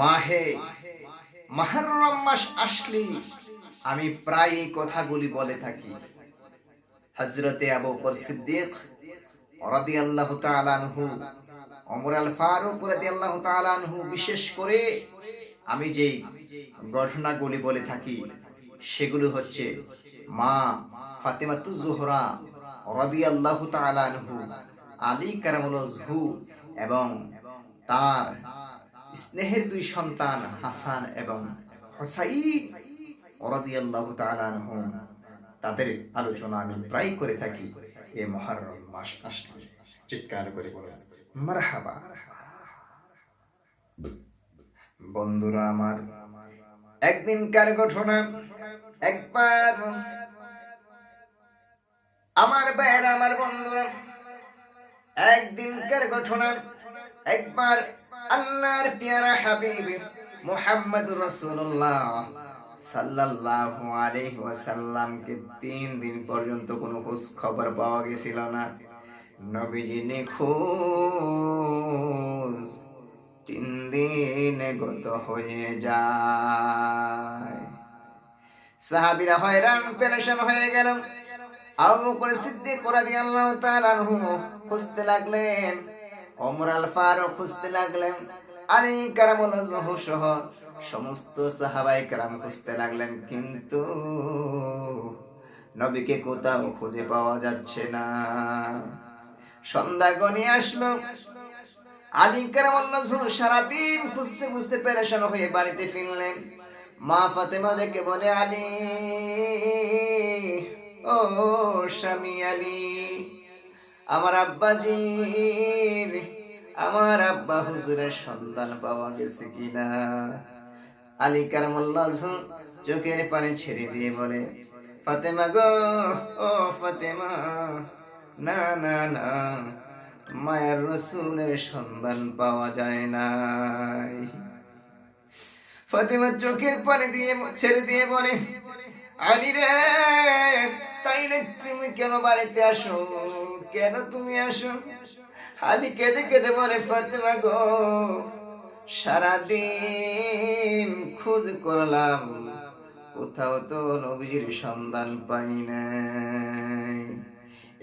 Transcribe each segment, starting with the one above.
মাহে, মাহরম মাস আসলি আমি প্রায় এই কথাগুলি বলে থাকি। হজরতে আবু বকর সিদ্দিক রাদিয়াল্লাহু তাআলা আনহু, ওমর আল ফারুক রাদিয়াল্লাহু তাআলা আনহু, বিশেষ করে আমি যেই ঘটনাগুলি বলে থাকি, সেগুলো হচ্ছে মা ফাতেমাতু জোহরা রাদিয়াল্লাহু তাআলা আনহু, আলী কারামুল জহু এবং তার স্নেহের দুই সন্তান হাসান এবং হোসাইন রাদিয়াল্লাহু তাআলা আনহু তাদের আলোচনা আমি প্রায় করে থাকি এই মহরম মাস আসলে। চিৎকার করে বলেন, মারহাবা। বন্ধুরা আমার, একদিনকার ঘটনা, একবার আমার ভাইয়ের, আমার বন্ধুরা, একদিনকার ঘটনা, একবার আল্লাহর পেয়ারা হাবিব মুহাম্মদ রাসূলুল্লাহ সাল্লাল্লাহু আলাইহি ওয়াসাল্লামকে তিন দিন পর্যন্ত কোনো খোঁজ খবর পাওয়া গেছিল না। নবীজি নিখোঁজ। তিন দিনে গত হয়ে যায়। সাহাবিরা হয়রান, পেরেশান হয়ে গেল। আবু করে সিদ্দিক রাদিয়াল্লাহু তাআলা আনহু খুঁজতে লাগলেন ওমর আল ফারুক খুঁজতে লাগলেন আলী কারামুল জহু সহ। সমস্ত সাহাবাই কারাম খুঁজতে লাগলেন, কিন্তু নবীকে কোথাও খুঁজে পাওয়া যাচ্ছে না। সন্ধ্যা গনিয়ে আসলো। আলী কারামুল্লাহ জহু সারাদিন খুঁজতে খুঁজতে পেরেশান হয়ে বাড়িতে ফিরলেন। মা ফাতেমা দেখে বলে, আলী, ও স্বামী আলী আমার আব্বাজির, আমার আব্বা হুজুরের সন্তান পাওয়া গেছে কিনা? আলী কারামুল্লাহ চোখের পানি ছেড়ে দিয়ে বলে, ফাতেমা গো, ও ফাতেমা, না না না, মায়ের রসুলের সন্ধান পাওয়া যায় নাই। ফাতেমা চোখের পানি দিয়ে ছেড়ে দিয়ে বলে, আলী রে, তাইলে তুমি কেন বাড়িতে আসো? কেন তুমি আসো? আলী কেঁদে কেঁদে বলে, ফাতেমা গো, সারাদিন খোঁজ করলাম। কোথাও তো নবীজির সন্ধান পাই নাই।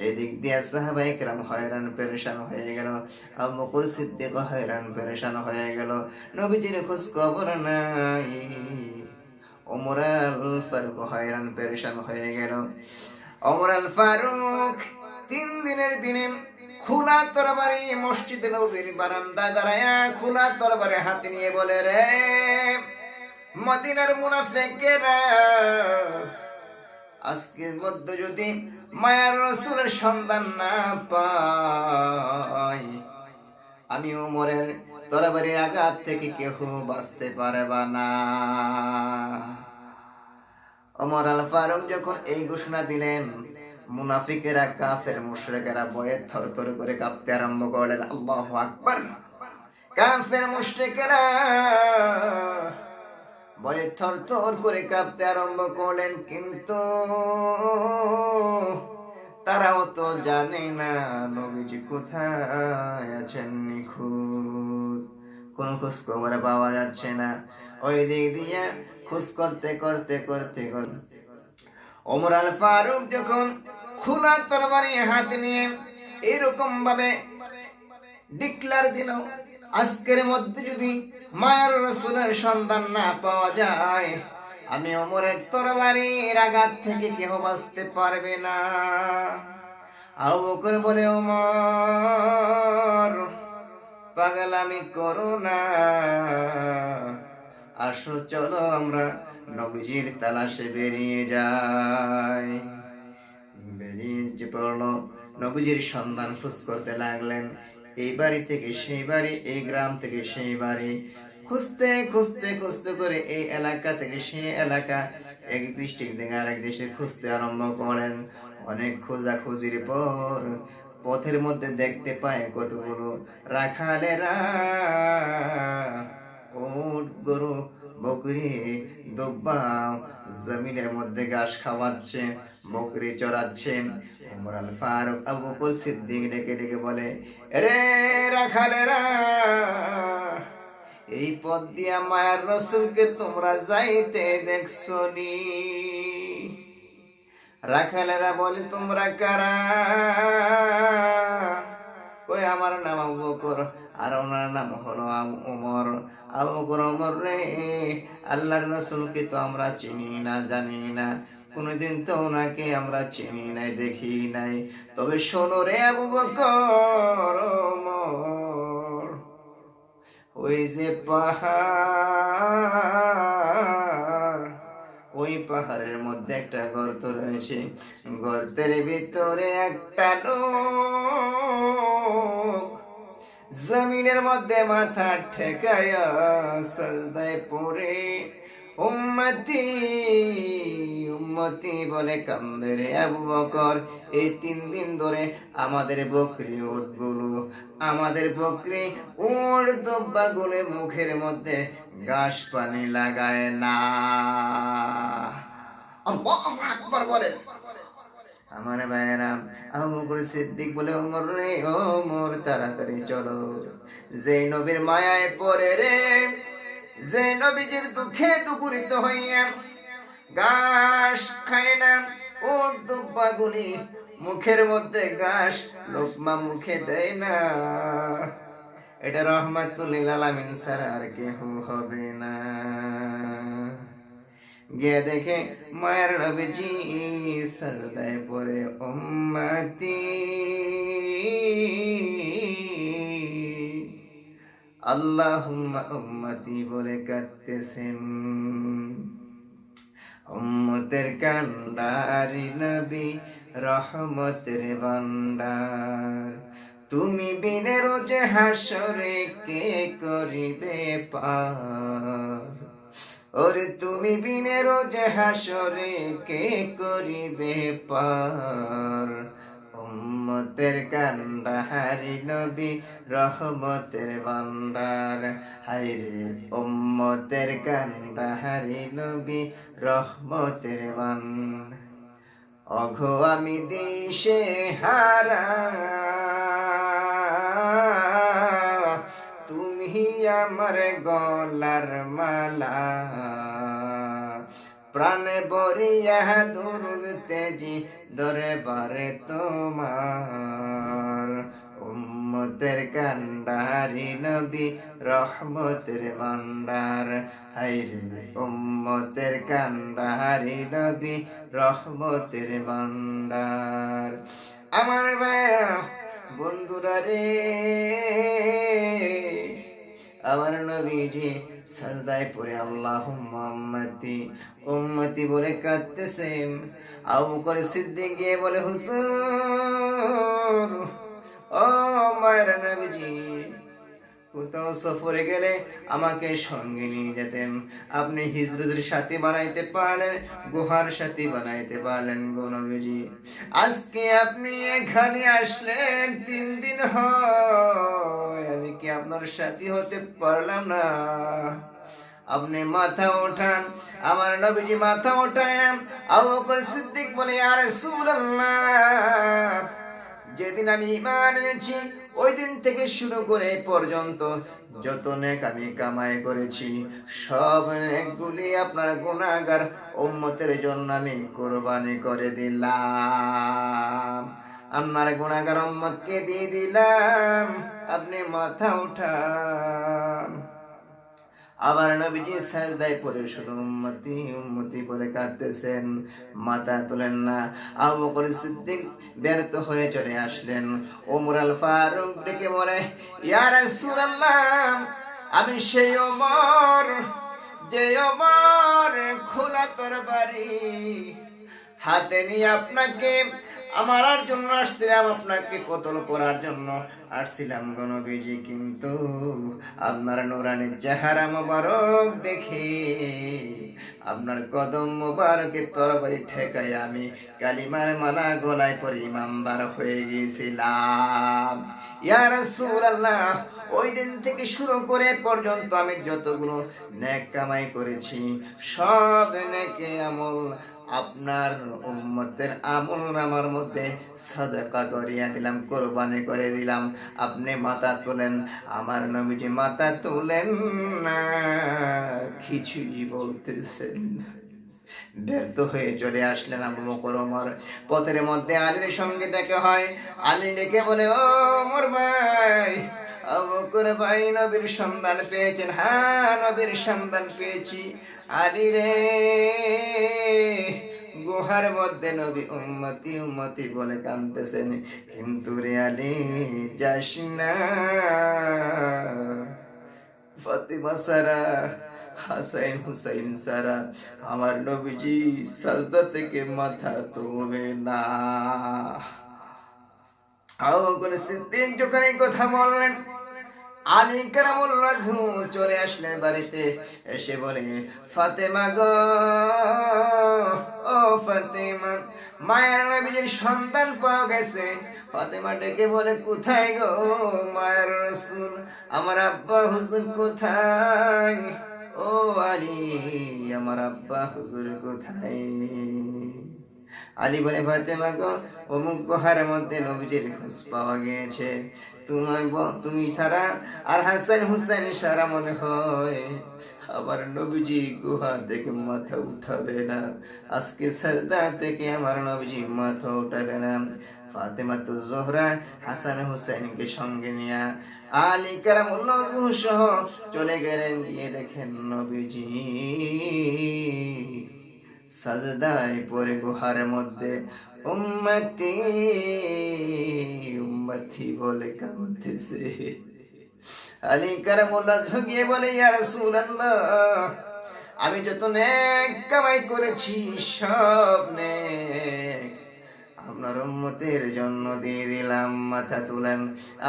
এদিক দিয়ে সাহাবাই কেরাম হয়রান, পেরেশান হয়ে গেল। আবুকর সিদ্দিক হয়রান, পেরেশান হয়ে গেল। নবীজির খোঁজ খবর নাই। ওমর আল ফারুক হয়রান, পেরেশান হয়ে গেল। ওমর আল ফারুক তিন দিনের দিনে খোলা তরবারি মসজিদে নবীর বারান্দায় দাঁড়ায়, খোলা তরবারি হাতে নিয়ে বলে, রে মদিনার মুনাফেকেরা আজকের মধ্যে যদি মায়ার রসুলের সন্ধান না পাই, আমি ওমরের তরবারির আঘাত থেকে কেহ বাঁচতে পারবা না। ওমর আল ফারুক যখন এই ঘোষণা দিলেন মুনাফিকেরা, কাফের মুশরিকেরা ভয়ে থর করে কাঁপতে আরম্ভ করলেন, আল্লাহু আকবার। কাফের মুশরিকেরা ভয়ে থর করে কাঁপতে আরম্ভ করলেন, কিন্তু তারাও তো জানে না, নবীজি কোথায় আছেন নিখোঁজ, কোন খোঁজ খবর পাওয়া যাচ্ছে না। ওই দিক দিয়ে খোঁজ করতে করতে করতে করতে, ওমর আল ফারুক যখন খোলা তরবারি হাতে নিয়ে এরকম ভাবে ডিক্লার দিল, আজকের মধ্যে যদি মায়ের রসুলের সন্তান না পাওয়া যায়, আমি ওমরের তরবারির আঘাত থেকে কেহ বাঁচতে পারবে না। আবু বকর বলে, ওমর, পাগলামি করো না। আসো, চলো আমরা নবীজির তালাশে বেরিয়ে যাই। বেরিয়ে যে নবীজির সন্ধান খুঁজ করতে লাগলেন, এই বাড়ি থেকে সেই বাড়ি, এই গ্রাম থেকে সেই বাড়ি। খুঁজতে খুঁজতে খুঁজতে করে এই এলাকা থেকে সেই এলাকা। এক ডিস্ট্রিক্ট থেকে আরেক ডিস্ট্রিক্ট খুঁজতে আরম্ভ করেন অনেক খোঁজাখুঁজির পর পথের মধ্যে দেখতে পায় কতগুলো রাখালেরা। উট, গরু বকরি দুব্বা, জমিনের মধ্যে ঘাস খাওয়াচ্ছে, বকরি চড়াচ্ছে। ওমর ফারুক আবু বকর সিদ্দিক ডেকে ডেকে বলে রে রাখালেরা, এই পথ দিয়া মায়ার রসুলকে তোমরা যাইতে দেখছ নি রাখালেরা বলে, তোমরা কারা? কই আমার নাম আবু বকর। আর ওনার নাম হলো আবু ওমর। আবু ওমর রে, আল্লাহর রসুলকে তো আমরা চিনি না, জানি না। কোনোদিন তো ওনাকে আমরা চিনি নাই, দেখি নাই। তবে শোনো রে আবু বকর ওই যে পাহাড়, ওই পাহাড়ের মধ্যে একটা গর্ত রয়েছে। গর্তের ভিতরে একটা লোক জমিনের মধ্যে মাথা ঠেকায়া সলদায় পড়ে উম্মতি উম্মতি বলে কান্দে রে আবু বকর। এই তিন দিন ধরে আমাদের বকরি উটগুলো, আমাদের বকরি উট দব্বাগুলো মুখের মধ্যে ঘাস পানি লাগায় না। বলে আমার আবু বকর সিদ্দিক বলে, ওমর রে ও ওমর, তাড়াতাড়ি চলো। যে নবীর মায়ায় পরে রে, যে নবীজির দুঃখে দুপুরিত হইয়া ঘাস খায় না, ওর দুব্বাগুলি মুখের মধ্যে ঘাস লোকমা মুখে দেয় না। এটা রহমাতুল্লিল আলামিন ছাড়া আর কেহ হবে না। গিয়ে দেখে মায়ের নবীজি সলদায় পরে উম্মতি আল্লাহুম্মা উম্মতি বলে কাঁদতেছেন উম্মতের কান্ডারি নবী রহমতের ভান্ডার তুমি বিনে রোজে হাসরে কে করিবে পার ওরে তুমি বিনে রোজে হাসরে কে করিবে পার? উম্মতের কান্ডাহারি নবী রহমতের ভান্ডার হাইরে উম্মতের কান্ডাহারি নবী রহমতের ভান্ডার অঘো আমি দিশে হারা আমার গলার মালা। প্রাণে বরিয়া দুরুদ তেজি দরে বারে তোমার। উম্মতের কান্ডারি নবী রহমতের ভান্ডার হাইরে উম্মতের কান্ডারি নবী রহমতের ভান্ডার আমার বন্ধুরা রে আমার নবীজি সাজদায় পড়ে আল্লাহ মোহাম্মতি উম্মতি বলে কাঁদতেছেন আবু করে সিদ্দিক গিয়ে বলে হুসুর ও মায়ের নবীজি কোথাও সফরে গেলে আমাকে সঙ্গে নিয়ে যেতেন। আপনি হিজরতের সাথী বানাইতে পারলেন, গুহার সাথী বানাইতে পারলেন গো নবীজি। আজকে আপনি এখানে আসলেন তিন দিন হয়, আমি কি আপনার সাথী হতে পারলাম না? আপনি মাথা ওঠান আমার নবীজি মাথা ওঠান আবু বকর সিদ্দিক বলে আর রাসূলুল্লাহ, যেদিন আমি ইমান এনেছি ওই দিন থেকে শুরু করে পর্যন্ত যত নেক আমি কামাই করেছি, সব নেকগুলি আপনার গুণাগার উম্মতের জন্য আমি কোরবানি করে দিলাম। আপনার গুণাগার উম্মতকে দিয়ে দিলাম, আপনি মাথা উঠান। আবার নবীজি সাজদায় পড়ে শুধু উম্মতি উম্মতি বলে কাঁদতেছেন, মাথা তোলেন না। আবু বকর সিদ্দিক ব্যর্থ হয়ে চলে আসলেন। ওমর আল ফারুক ডেকে বলে, ইয়া রাসূলুল্লাহ, আমি সেই ওমর, যে ওমর খোলা তরবারি হাতে নিয়ে আপনাকে, আমার জন্য আসছিলাম আপনাকে কতল করার জন্য। আসছিলাম গণবিজি কিন্তু আপনার নুরানির চেহারা মোবারক দেখে। আপনার কদম মোবারকের তরবারি ঠেকায় আমি কালিমার মালা গলায় পরে ইমানদার হয়ে গিয়েছিলাম। ইয়া রাসূলুল্লাহ, ওই দিন থেকে শুরু করে পর্যন্ত আমি যতগুলো ন্যাক কামাই করেছি, সব নেকে আমল আপনার উম্মতের আমল নামার মধ্যে সদকা করিয়া দিলাম, কোরবানি করে দিলাম। আপনি মাথা তোলেন, আমার নবীজি মাথা তোলেন না। কিছুই বলতেছেন ব্যর্থ হয়ে চলে আসলেন আবু বকর ওমর। পথের মধ্যে আলীর সঙ্গে দেখা হয়। আলী ডেকে বলে, ও মোর ভাই আবু বকর ভাই নবীর সন্ধান পেয়েছেন হ্যাঁ নবীর সন্ধান পেয়েছি। আলী রে, গুহার মধ্যে নবী উম্মতি উম্মতি বলে কাঁদতেছেন, কিন্তু রে আলী, যাস না। ফাতিমা সারা, হাসাইন হুসাইন সারা, আমার নবীজি সাজদা থেকে মাথা তোলে না। আবুবকর সিদ্দিক যখন এই কথা বললেন আলী কারামুল্লাহ চলে আসলেন বাড়িতে। এসে বলে, ফাতেমা গো, ও ফাতেমা, মায়ের নবীজির সন্তান পাওয়া গেছে। ফাতেমা ডেকে বলে, কোথায় গো মায়ের রসুল? আমার আব্বা হুজুর কোথায়? ও আলী, আমার আব্বা হুজুর কোথায়? আলী বলে, ফাতেমা গো, অমুক গুহার মধ্যে নবীজির খোঁজ পাওয়া গিয়েছে। তোমায় তুমি ছাড়া আর হাসান হুসাইন সারা মনে হয় আবার নবীজি গুহা থেকে মাথা উঠাবে না। আজকে সাজদা থেকে আমার নবীজি মাথা উঠাবে না। ফাতেমা তো জোহরা হাসান হুসাইনকে সঙ্গে নিয়ে আলী কারামুল্লাহ সহ চলে গেলেন। গিয়ে দেখেন নবীজি সাজদায় পরে গুহার মধ্যে। উম্মতি উম্মতি বলে কাঁদতেছে। আলী কারামুল্লাহ ঝুঁকিয়ে বলে, ইয়া রাসূলুল্লাহ, আমি যত নেক কামাই করেছি, সব নেক। আপনার উম্মতের জন্য দিয়ে দিলাম, মাথা তুলেন।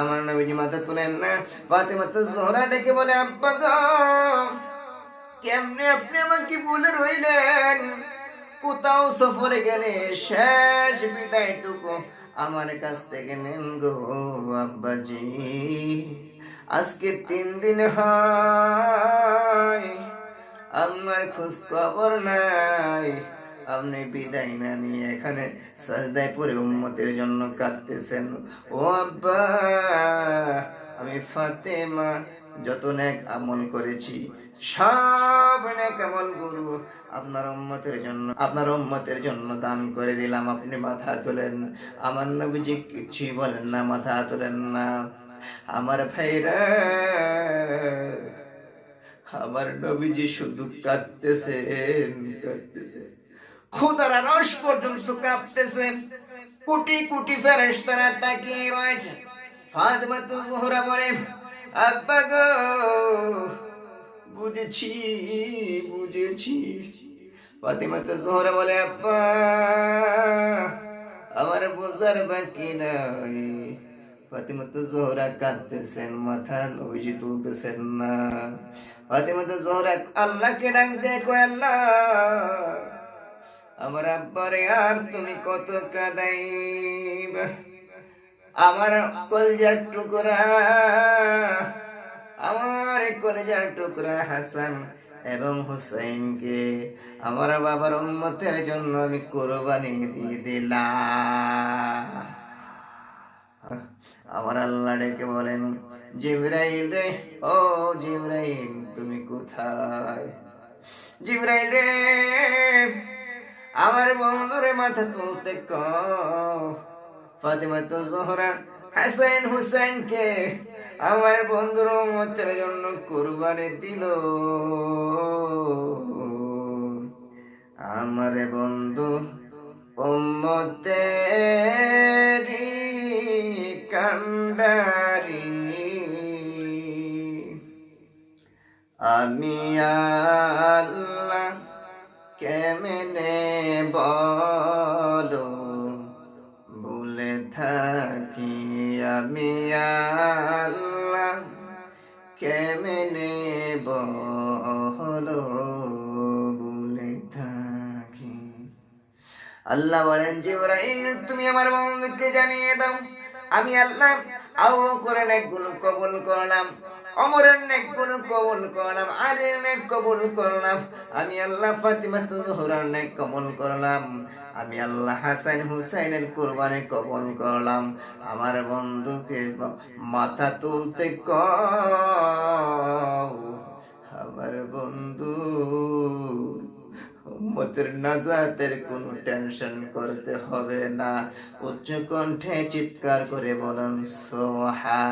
আমার নবীজি মাথা তুলেন না। ফাতেমা তো জোহরা ডেকে বলে, আব্বা গো, কেমনে আপনি আমাকে বলে রইলেন? কোথাও সফরে গেলে শেষ বিদায়টুকু আমার কাছ থেকে নেন গো আব্বাজি। আজকে তিন দিন হয়, আমার খোঁজ খবর নাই। আপনি বিদায় না নিয়ে এখানে সাজদায় পরে উম্মতের জন্য কাঁদতেছেন। ও আব্বা, আমি ফাতেমা, যত নেক আমল করেছি সব আমল গুরু? আপনার উম্মতের জন্য, আপনার উম্মতের জন্য দান করে দিলাম, আপনি মাথা তোলেন আমার নবীজি কিছুই বলেন না, মাথা তোলেন না। আমার ভাইরা, আমার নবীজি শুধু কাঁদতেছেন কাঁদতেছেন। খুদারা রস পর্যন্ত কাঁপতেছেন। কোটি কোটি ফেরেশতারা তাকিয়ে রয়েছে। ফাতেমা তো জোহরা বলে আব্বা গো বুঝেছি বুঝেছি। ফাতেমা তো জোহরা বলে, আব্বা, আমার বোঝার বাকি নাই। ফাতেমা তো জোহরা কাঁদতেছেন, মাথা নবীজি তুলতেছেন না। ফাতেমা তো জোহরা আল্লাহকে ডাক দেখো আল্লাহ, আমার আব্বারে আর তুমি কত কাদাইবা? আমার কলজার টুকরা, আমার কলেজার টুকরা হাসান এবং হুসাইনকে আমার বাবার উন্মতের জন্য আমি কোরবানি দিয়ে দিলাম। আমার আল্লাহ ডেকে বলেন, জিব্রাইল রে, ও জিব্রাইল, তুমি কোথায়? জিব্রাইল রে, আমার বন্ধুরে মাথা তুলতে ক ফাতেমা তো জোহরা হাসান হুসাইনকে আমার বন্ধুর মতের জন্য কুরবানি দিল। আমার বন্ধু উম্মতেরি কান্ডারি। আমি আল্লাহ কেমনে বলো? ভুলে থাকি আমি আল্লাহ বলেন, জিবরাইল, তুমি আমার বন্ধুকে জানিয়ে দাও। আমি আল্লাহ আও করে গুলো কবুল করলাম অমরের নেকগুলো কবুল করলাম, আলীর নেক কবুল করলাম, আমি আল্লাহ ফাতিমা জোহরার নেক কবুল করলাম, আমি আল্লাহ হাসান হুসাইনের কোরবানি কবুল করলাম। আমার বন্ধুকে মাথা তুলতে কও, আমার বন্ধু উম্মতের নাজাতের কোনো টেনশন করতে হবে না। উচ্চ কণ্ঠে চিৎকার করে বলেন সোহা